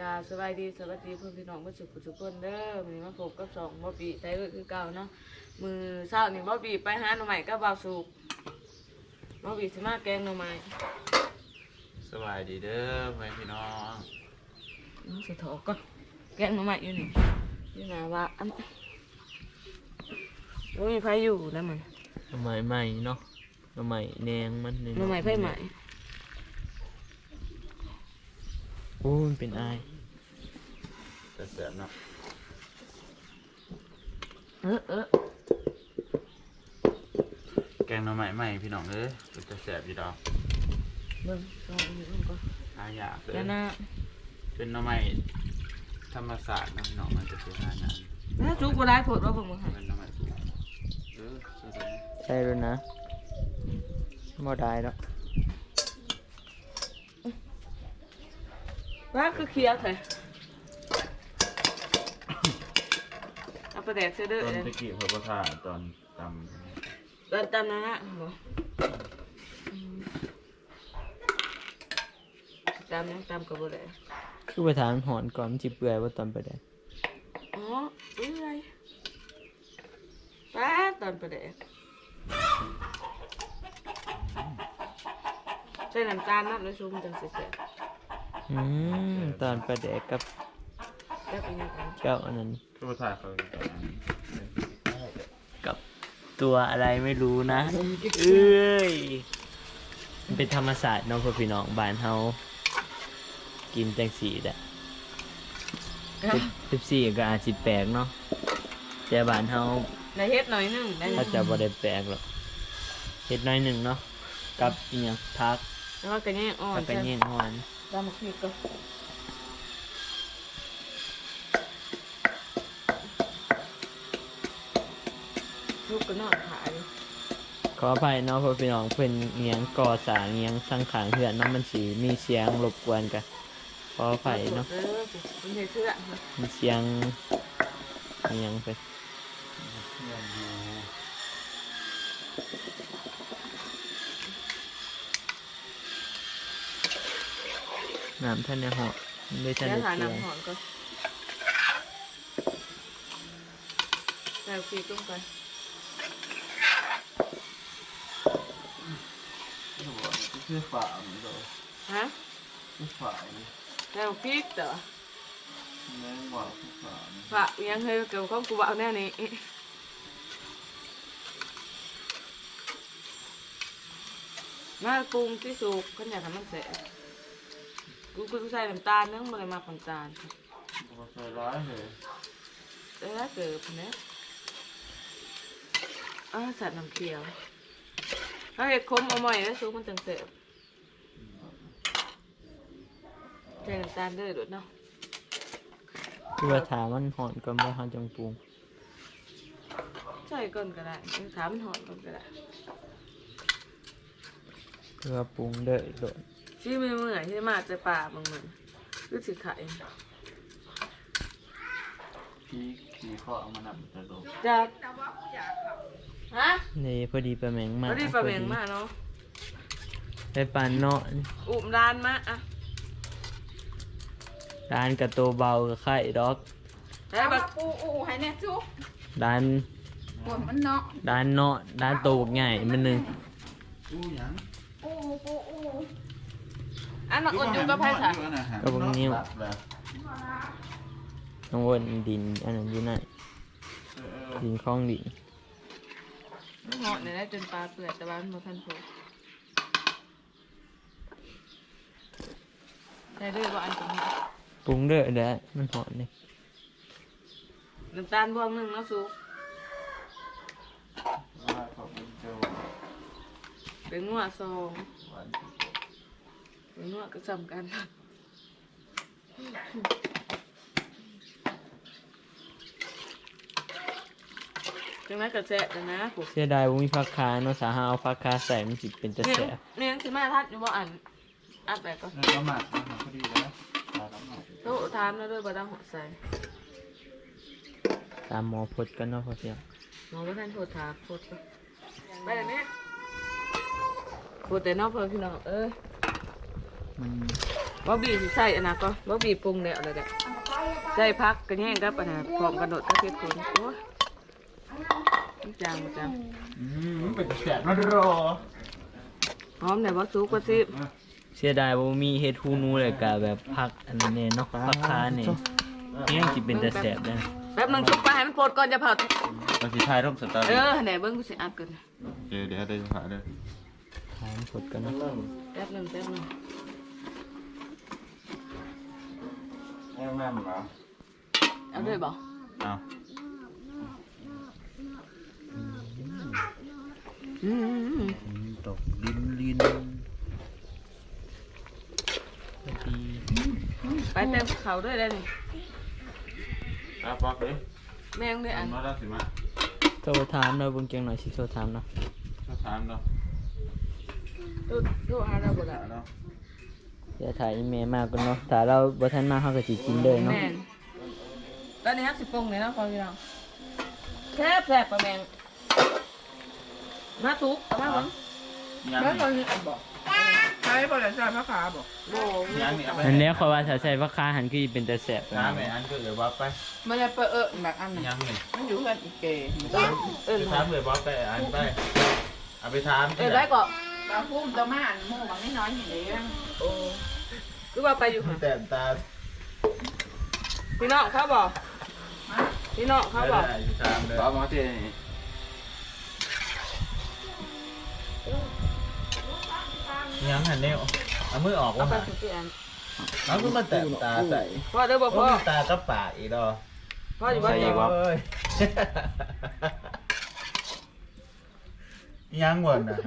กาสบายดีสวัสดีเพื่อนพี่น้องผู้สุขทุกคนเด้อวันนี้มาพบกับสองบ่ปีใช้เอ้ยคือเก่าเนาะมือเช้านี่บ่ปีไปหาหน่อใหม่ก็เบาสุกบ่ปีสิมาแกงหน่อไม้สบายดีเด้อพ่อแม่พี่น้องอืมสิถอกก่อนแกงหน่อไม้อยู่นี่อยู่หน้าว่าอันบ่มีไผอยู่แล้วมันหน่อไม้ใหม่เนาะหน่อไม้แดงมันเลยหน่อไม้ไผใหม่ โอ้มันเป็นอายแต่แสบเนาะเออเออแกงหน่อไม้ใหม่พี่น้องเอ้ยเป็นแต่แสบอยู่ดอกเบิ่งลองอีกก่อนหายากเลยแล้วนะเป็นหน่อไม้ธรรมศาสตร์เนาะพี่น้องมันจะเป็นหายากแล้วจุกบ่ได้ผดว่าเบิ่งมึงมันเป็นหน่อไม้สูงเออใช่ไหมใช่แล้วนะบ่ได้แล้ว ว่าคือเคลียร์แท้เอาไปแดกเสื้อเด้อตอนเลยตะกี้เพื่อประทาตอนตตอนจำนะฮะบ่จำยังจำกับบ่ได้คือไปถามหอนก่อนมันจิเปื่อยว่าตอนไปได้อ๋ออุ้ยอะไรป้าตอนประเดกใส่น้ำตาลน้ำแล้วชูมันจังเสีย อืมตอนไปแดกกับๆแล้วอีกอย่างอันเจ้าอันนั้นำคือประทาเขาตอนนั้นกับตัวอะไรไม่รู้นะเอ้ยมันเป็นธรรมศาสตร์เนาะพ่อพี่น้องบ้านเฮากินจังสีแหละสิบสี่ก็อาจสิแปลกเนาะแต่บ้านเฮาในเฮ็ดหน่อยหนึงได้ถ้าจะบ่ได้แปลกหรอกเฮ็ดน้อยหนึ่งเนาะกับอีหยังพัก แล้วก็กระเนี้ยอ่อน กับกระเนียงอ่อน ดำมะพริกก็ลูกก็นอนขายขออภัยเนาะพ่อพี่น้องเพิ่อนเอียงก่อสร้างเอียงสังขารเหือนเนาะมันสิมีเสียงรบกวนกันขออภัยเนาะเออมันเฮ็ดเสื้อมีเสียงเอียงไป น้ำท่านในหอมันได้ท่านแล้วได้หาเกลือน้ำหอมก็ใส่พริกลงไปคือฝาเหมือนเดิมฮะคือฝาเลยใส่พริกเด้อแม่งหวานคือฝาเนี่ยฝากยังเคยเกี่ยวข้องกูเอาแน่นี้มาปรุงที่สุกขันอยากให้มันเสร็จ กูกูใส่น้ำตาลเนื้อมันเลยมาน้ำตาลบ่ใส่ร้ายเลยเออเกิดเนี่ยเออใส่น้ำเขียวถ้าเห็ดคมเอาใหม่แล้วซุปมันจังเสร็จใส่น้ำตาลด้วยดูดเนาะคือว่าถามมันหอนก่อนบ่เฮาจังปรุงใส่ก่อนก็ได้ถามมันหอนก่อนก็ได้คือว่าปรุงเด้อโดด ที่มือมือที่มาจะป่าบางมันคือสิไข่พี่ขี่ข้อเอามานำจะลงจะฮะนี่พอดีปลาแมงมาพอดีปลาเมงมาเนาะไปปานเนาะอุ้มร้านมาอะร้านกระโตเบากับไข่ดอกแล้วแบบปูอูให้แน่จุกร้านปวดมันเนาะร้านเนาะร้านโตบักใหญ่มันหนึงอู้หยังปูปูอู อันนั้นอุ่นอยู่กับไผ่ค่ะก็บ่นิ้วน้องวนดินอันนั้นอยู่ไหนดินคลองดินหอดเนี่ยได้จนปลาเปื่อยแต่ว่ามันบ่ทันโผล่ได้ด้วยว่าอันตรงนี้ปรุงเด้อเด้อมันหอนนี่น้ำตาลพวงหนึ่งเนาะซุปว่าขอบคุณเจ้าเป็นนัวซอง หวานเป็นนัวก็จำกันจังนั้นก็แซ่บนะผมเสียดายบ่มีผักคาเนาะสาหาเอาผักคาใส่มันสิเป็นจะเนี่ยแสบเนี่ยสิมาทัดอยู่บ่อันอัดไปก็แล้วก็หมักอาหารพอดีแล้วตาล้ำหมักโตถามแล้วด้วยบ่ต้องหัวใส่ตามหมอพดกันเนาะพ่อเสียงหมอบ่ทันโทษถามโทษไปเลยแม่พูดแต่นอกเพิ่นพี่น้องเอ้ย มันบ่บีสิใส่อันนั้นก็บ่บีปรุงแล้วเลยแหละใส่พักกระแห้งกับอันนั้นพร้อมกระโดดกับเผ็ดผลโอ้ยมันจางบ่จางอืมมันเป็นแสบรอรอหอมแต่บ่สุกกว่าสิเสียดายบ่มีเฮ็ดฮูนูเลยก็แบบพักอันนี้เนาะพักคาเนี่ยยังสิเป็นแต่แสบเลยแป๊บหนึงชุบไปให้มันโปดก่อนจะเผาเราสิถ่ายรูปสตอเอรี่อไหนเบิ่งกูสิอัดก่อนเดี๋ยวเดี๋ยวเดี๋ยวถ่ายเด้อทานสดกันเนาะแป๊บหนึงแป๊บหนึง แม่แม่เหรอเอาด้วยบ่เอาอืมตกลินลินไปเต็มเขาด้วยได้นี่อะปอกเลยแม่งด้วยอันมาแล้วสิมาโทรถามเนาะเบิ่งจังหน่อยสิโทรถามเนาะถ้าถามเนาะดูดูหาเราบ่ได้เนาะ เดี๋ยวถ่ายอีเมลมาก่อนเนาะถ้าเราบ่ทันมาเฮาก็สิกินเลยเนาะแม่นตอนนี้ฮักสิปรุงเลยนะพอพี่น้องแซ่บแซ่บปะแมงมาทุกเอามาบ่ยังแล้วตอนนี่นี้บอกใช้บริษัทพระขาบอกโอ้ยังนี่เอาไปอันนี้เขาว่าถ้าใส่ผักคาหันคือสิเป็นแต่แสบน้ำไปอันก็เหลือบ๊อบไปมันจะเปิดเออแบบอันนั้นยังนี่มันอยู่กันอีกเกย์เอิ้นไปถามเหลือบ๊อบไปอันไปเอาไปถามเอิ้นได้ก็ บางพุ่มตัวมาอันหมู่บางไม่น้อยอย่างนี้โอ้คือว่าไปอยู่ค่ะแต่ตาพี่น้องเขาบอกพี่น้องเขาบอกได้ถามเลยบ๊อบมาที่ยังหันเนี่ยเอามือออกเอาว่าไปหาสุดอันเอาคือมันแต่ตาใส่พ่อเด้อบ่พ่อตาก็ปากอีกดอพ่ออยู่บ้านใส่เดีอียวกวะยังหมดอะ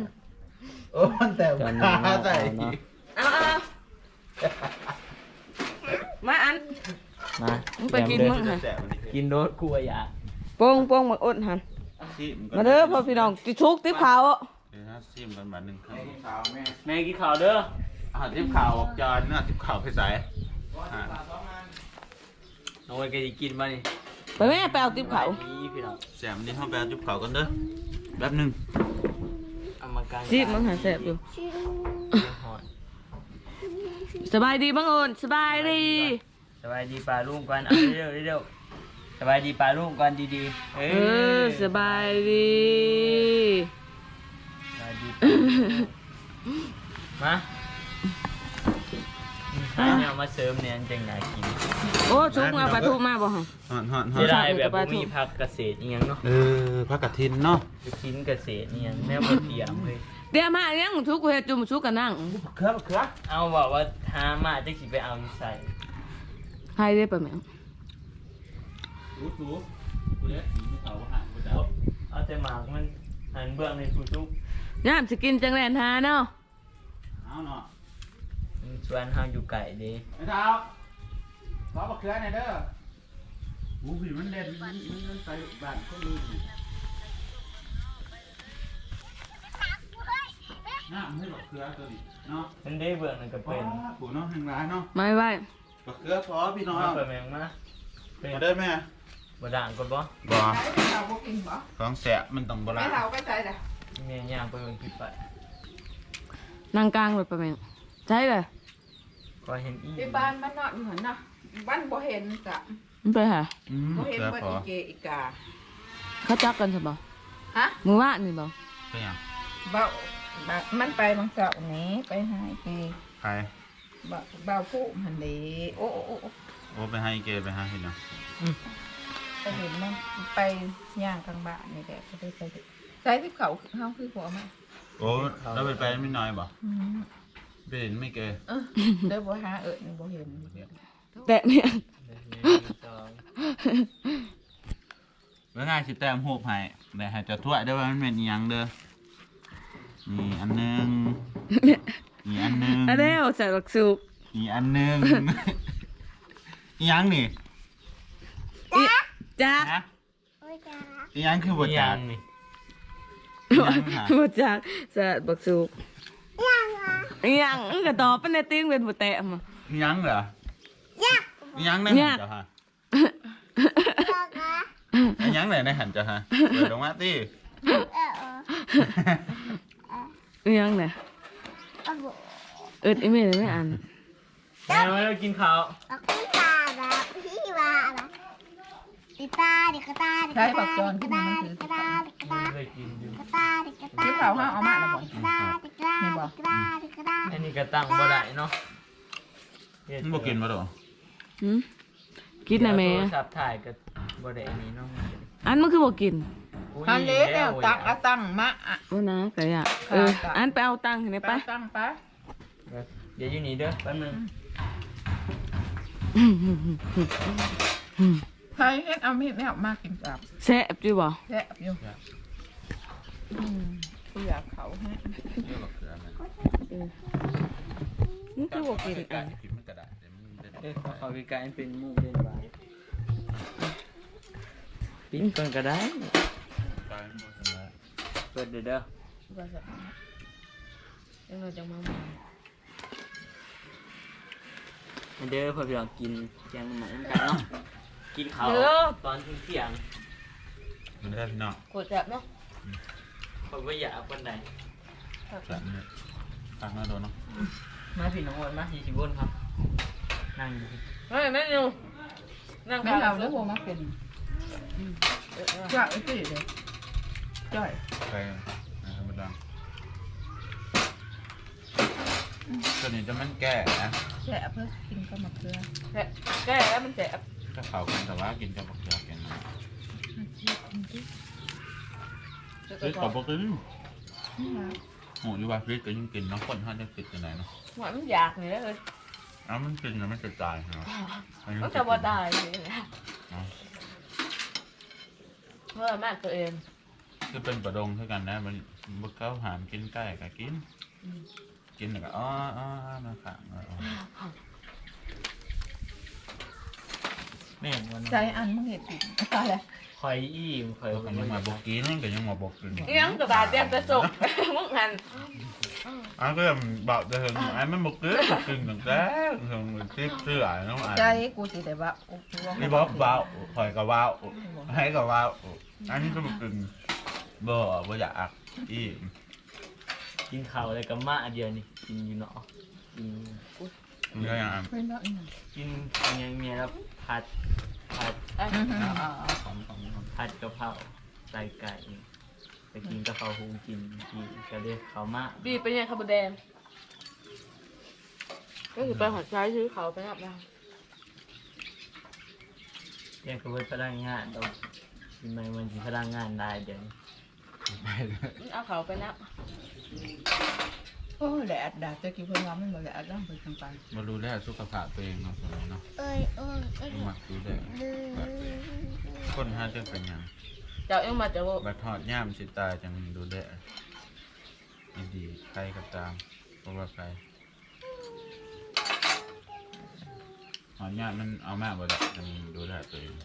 โอ้มันแต่ตาใส่อีกเอาเอามาอัน มามึงไปกินมึง แสบมันกินโดดกลัวอย่าโป้งโป้งมาอดหันซิมมาเด้อพ่อพี่น้องติชุกติขาวเดี๋ยวนะซิมกันมาหนึ่งครั้งแม่กินข้าวเด้ออ่าทิพข่าวจานน่ะทิพข่าวไปใส่อ่าน้องไว้ก็สิกินบ่นี่ไปแม่ไปเอาติขาว นี่พี่น้องแสบนี่ห้องแปลทิพข่าวกันเด้อแป๊บหนึง เอามากางซีมึงหาแสบอยู่ฮอดสบายดีบังโอนสบายดีสบายดีป่าลุงก่อนเอาเร็วๆเร็วๆสบายดีป่าลุงก่อนดีๆเอเออสบายดีสบายดีป่าลุงมาหาแนวมาเสริมเนี่ยจังน่ากิน โอ้ชุกมาปลาทูมาบ่ฮะฮอนฮอนฮอเสียนดายแบบบ่มีพักเกษตรอีหยังเนาะเออพักกระทินเนาะไปกินเกษตรอีหยังแนวบ่เตรียมเลยเดี๋ยวมาเลี้ยงชุกกูเฮ็ดจุ่มชุกกันนั่งเครือเครือเอาบอกว่าหามาจักสิไปเอาอยู่ใส่ให้ได้ปะแม่งรู้รู้กูเลี้ยงสีเขาห่างกูจะเอาแต่หมากมันหันเบื้องในผู้ทุกย่ามสิกินจังแลนหาเนาะเอาเนาะมันชวนเฮาอยู่ไก่เด้ไอ้เท้า ขอบักเขือหน่อยเด้อหูผีมันเด่นมันมันใส่บ้านก็รู้อยู่น้าไม่บักเขือตัวนี้เนาะมันได้เบื้องนั่นก็เป็เป็นนผูน้องแห่งร้านเนาะไม่ไหวบักเขือพอพี่น้องมาเปิดแมงมาเป็นมาได้ไหมบ่ด่างกดบ่บ่ใช้ไม่เท่าก็กินบ่ของแสบมันต้องโบราไม่ณเท่าก็ใช้แต่แม่ย่างไปเบิ่งคลิปไปนั่งกลางเลยปะแม่งใช่เลยก็เห็นอีที่บ้านบ้านนอกเหมือนนะ บ้านบ่เห็นกะมันไปหาอืมบ่เห็นเขือว่าพออีเกอีกา เขาจักกันใช่ปะฮะมือว่านนี่บ่เป็นหยังเบาบามันไปบางเสาร์นี้ไปหาอีเกใครเบาเบาผู้หันดีโอ้โอ้โอ้โอ้โอ้ไปให้เกไปหาเห็นเนาะไปเห็นมันไปย่างกลางบ้านนี่แหละก็ได้ไปใช้ที่เขาเฮาคือหัวมันโอ้แล้วไปไปไม่น้อยบ่อืม ไปเห็นไม่เกเออเด้อบ่หาเอิ้นบ่เห็น แต่เนี่ยเมื่อง่ายสิแต้มหูบให้แต่ให้เจะถ้วยเด้อว่ามันเป็นอีหยังเด้อนี่อันหนึงนี่อันหนึงอันเดียวใส่บักสุกนี่อันหนึงอีหยังนี่อีจักนะอีหยังคือบ่อีหจัยักงนี่อีหยังค่ะบ่จักใส่บักสุกยังอะยังก็ตอบเป็นในติ้งเป็นบ่แตะมาอีหยังเหรอ อีหยังในหัยานกเจ้าฮะอีหยังไหนในหันเจ้าฮะเปิดลงมาติยังเนี่ยเอิดอีเมลไม่อ่านแม่มาแล้วกินข้าวเอาขึ้นตาแบบพี่ว่าอะไรดิตาดิกระตาดิกระตาดิกระตาดิกระตาดิกระตาดิกระตาเคยกินอยู่ดิกระตาดิกระตาที่เขาห้าเอามาแล้วบ่ดิกระตาดิกระตาดิกระตาดิกระตาอันนี้ก็ตั้งบ่ได้เนาะมึงบ่กินมาดอก หืมกินนะแม่โทรศัพท์ถ่ายก็บ่ได้อันนี้เนาะอันมันคือบ่กินอุ้ยอันนี้แล้วตักเอาตังมาอะโอ้นะก็อยากเออ ค่ะ อันไปเอาตังค์ให้ไปไป ตั้งไปเดี๋ยวอยู่นี่เด้อแป๊บนึงใครเฮ็ดเอามีดเนี่ยมากินกับแซ่บอยู่บ่แซ่บอยู่อืมกูอยากเขาให้เยอะกว่าเกลือมันมันคือบ่กินอัน เป็นเด้อเขาใกล้ๆเป็นหมูเด่นไว้ปิดก่อนก็ได้เปิดเด้อเด้อว่าจะยังไงจังมาเด้อเพื่อพี่น้องกินแกงหมูกันเนาะกินข้าวตอนเที่ยงมันได้พี่น้องกดแซ่บเนาะๆเพราะว่าอยากวันไหนแบบนี้ทางมาโดนเนาะมาพี่น้องวนมาสี่สิบวนครับ นั่งอยู่ไม่แม่นิวนั่งแม่เราแล้วโบมาเป็นจ้าไอ้ตีเลยจ้อยไปธรรมดาตัวนี้จะมันแก่นะแซ่บเพื่อกินกับมะเขือแซ่บแก้แล้วมันแซ่บถ้าเขากินแต่ว่ากินกับบักเขือกินนะเฮ้ยขอบอกเลยนี่นะหมูอยู่ว่าพริกก็ยังกินเนาะคนเขาจะติดยังไงเนาะหัวมันอยากเนี่ยเลย อ้าวมันกินแล้วมันจะตายเนาะก็จะบ่ตายเลยนะเมื่อมากตัวเองคือเป็นประดงเท่ากันนะ มันบักเขาหามกินใกล้ก็กิน กินแล้วก็อ้ออ้อมาขังอ๋อ แม่งวันใจอันมึงเห็ดผิดตายแล้วคอยอิ่มคอยก็ยังมาบอกกินก็ยังมาบอกกินเลี้ยงกระบาดเตรียมจะสุกมึงหันอันก็บอกจะถึงอันมันบอกกินบอกกินตั้งแต่ถึงทิพย์เสื้อน้องอันใจกูสิแต่ว่านี่บอกว้าวคอยก็ว้าวให้ก็ว้าวอันนี้ก็บอกกินบ่บ่อยากอีกินข้าวอะไรกับมาเดียวนี่กินอยู่เนาะกิน มันก็ยังอันไม่เนาะอีหยังกินยังเมียแล้วผัดผัดอือหือของของของผัดกะเพราใส่ไก่ไปกินกะเพราหุงกินกินก็เรียกเขาวมาบีเป็นยังขบแดงก็คือไปหัดใช้ซื้อเขาไปนับนะเรียกว่าพลังงานเราทำไมมันถึงพลังงานได้เดี๋ยวนี้ไปเลยเอาเขาไปนับ โอ้แหละดาบจะกินเพิ่งว่ามันบ่แหละร่างไปทางไปมาดูแลสุขภาพตัวเองเนาะสมัยเนาะเอ้ยเอ้ยเอ้ยมักดูแลคนห้าจะเป็นหยังเจ้าเอ็งมาจะบอกบัดทอดย่ามสิตายจังดูแลยินดีใครก็ตามเพราะว่าใครหอดย่ามมันเอามากบ่ได้จังดูแลตัวเอง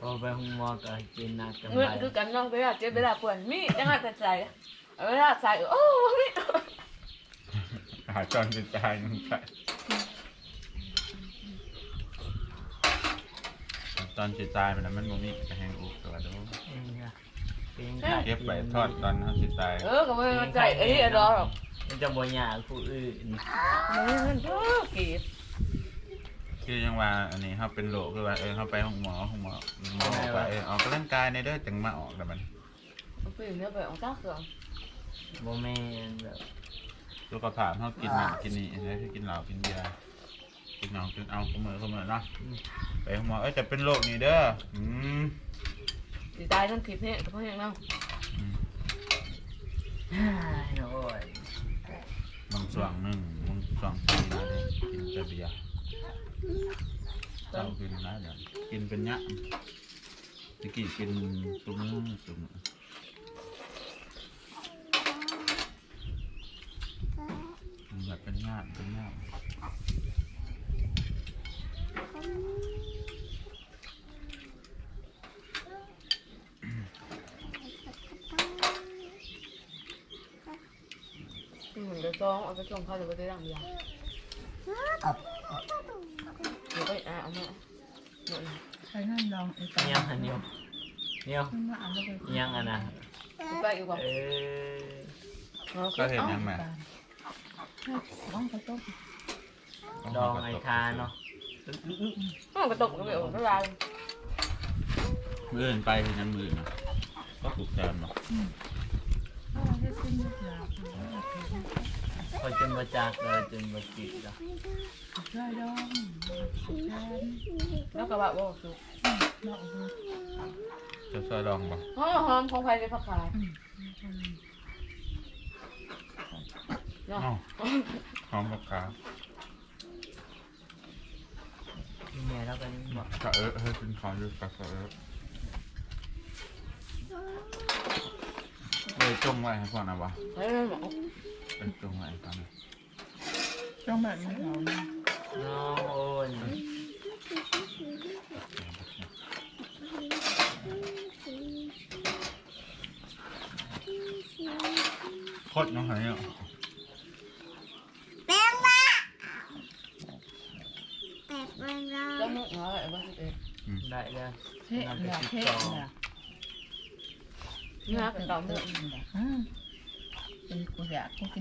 เอาไปห้องหมอก็กินนักกันเงินไปคือกันเนาะเวลาเจ็บเวลาปวดมีจังหวะแต่ใจ เวลาใส่โอ้มีหาจอนเป็นตายนึงไปตอนสิตายไปแล้วมันบ่มีกระแหงอุกตัวเดูอืมนะเป็นเก็บไปทอดตอนเขาสิตายเออก็ไม่มาใจเอ้ยรอหรอกมันจะบ่ยากผู้อื่นมันเงินเออกีดคือยังว่าอันนี้เขาเป็นโรคคือว่าเออเขาไปห้องหมอห้องหมอหมอบอกว่าเออออกกำลังกายในเด้อจังมาออกแล้วมันเอาไปเนี่ยไปเอาตาเครื่องบ่แม่นแบบสุขภาพเขากินนั่นกินนี่นะที่กินเหล้ากินเบียร์กินเหล้ากินเอาเสมอเสมอเนาะไปห้องหมอเอ้ยจะเป็นโรคนี้เด้ออืมสีตายต้องคิดเนี่ยเพราะอย่างนั้นอืมอ้ายโอ้ยบางส่วนหนึ่งบางส่วนกินอะไรกินแต่เบียร์เรากินนะเดี๋ยวกินเป็นเนี้ยตะกี้กินตุ้มตุ้มแบบ เป็นญาติเป็นญาติเหมือนจะซองเอาไปส่งเขาเดี๋ยวไปได้ดังยาเดี๋ยวไปอะเอามาหมดเลยใครนั่นลองไอ้ตายังอันเดียวเดียวมันมาอ่านแล้วไปยังอันน่ะไปอยู่ก่อนเออเอาก็เห็นยังไง น้องเขาต้มดองไอคาเนาะมันก็ตกกันไปออกเวลามืออื่นไปเห็นยังมืออื่นนะก็ถูกแซมเนาะพอจนมาจากเลยจนมาจิตแล้วแล้วก็แบบว่าสุกจะซอยดองปะหอมหอมของไผ่ในผักขาย เนาะอ้าวหอมกับขาเนี่ยแล้วก็นี่บอกกะเออเฮ้ยเป็นขออยู่กับกะเออเลยจงไว้ให้ก่อนนะวะเฮ้ยหมอเออจงไว้ให้ก่อนนะช่องแบบนี้เราน้องโอนโคตรน้องหายอะ แป้งมา แปดวันรอจะมุกเนาะไอ้บ้าสิเอ็ดได้เลยเท่เนี่ยเท่เนี่ยนี่ฮะเป็นต่อมุกอืมเป็นกูอยากกูกิ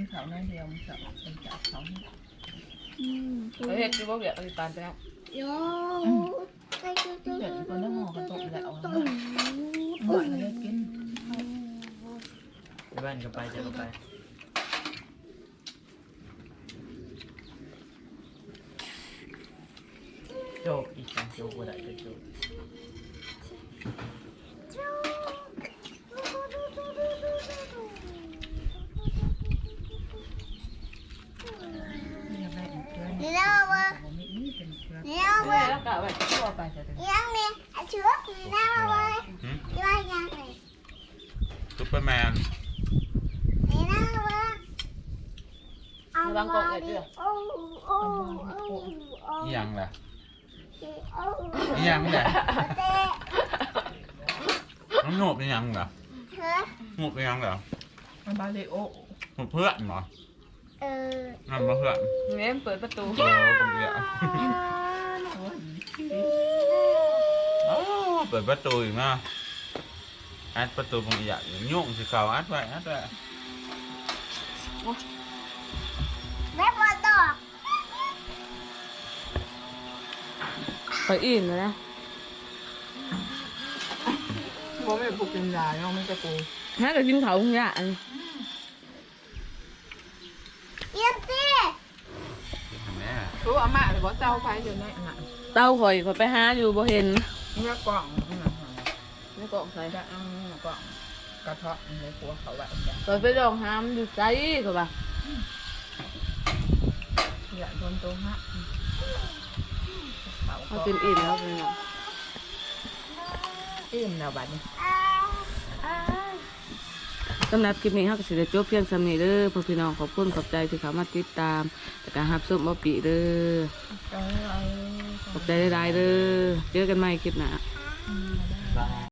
นข้าวน้อยเดียว ยังแหละเต้น้องหนูเป็นหยังเหรอเธอหนูเป็นหยังเหรอมันบาเลโอหนูเพื่อนเหรอเออนั่นมาเพื่อนเม้มเปิดประตูโอ้ผมเดียวอ้าวเปิดประตูอีกนะอัดประตูผมอยากอย่างยุ่งสิเขาอัดไว้อัดไว้แม่ปวดดอก ไปอิ่มเลยนะผมไม่ปลุกเป็นยาเนาะมันจะกูฮะก็กินเขาเนี่ยอันเยี่ยมสิทำไมรู้อาม่าหรือว่าเจ้าไฟอยู่ในอะเต้าข่อยข่อยไปหาอยู่บ่เห็นเนี่ยกล่องไม่กล่องใส่จะเอากล่องกระเทาะในครัวเขาไว้จ้ะข่อยไปลองหามอยู่ใจก็บ่าอย่าโดนตัวฮะ เขาเขาก็กินอิ่มแล้วเป็นไงอิ่มแล้วบัดนี้สำหรับคลิปนี้เฮาก็สิได้จบเพียงสำนี้เด้อพ่อพี่น้องขอบคุณขอบใจที่เข้ามาติดตามและก็รับชมบ่ปีเด้อก็เอาขอบใจหลายๆเด้อเจอกันใหม่คลิปหน้าบาย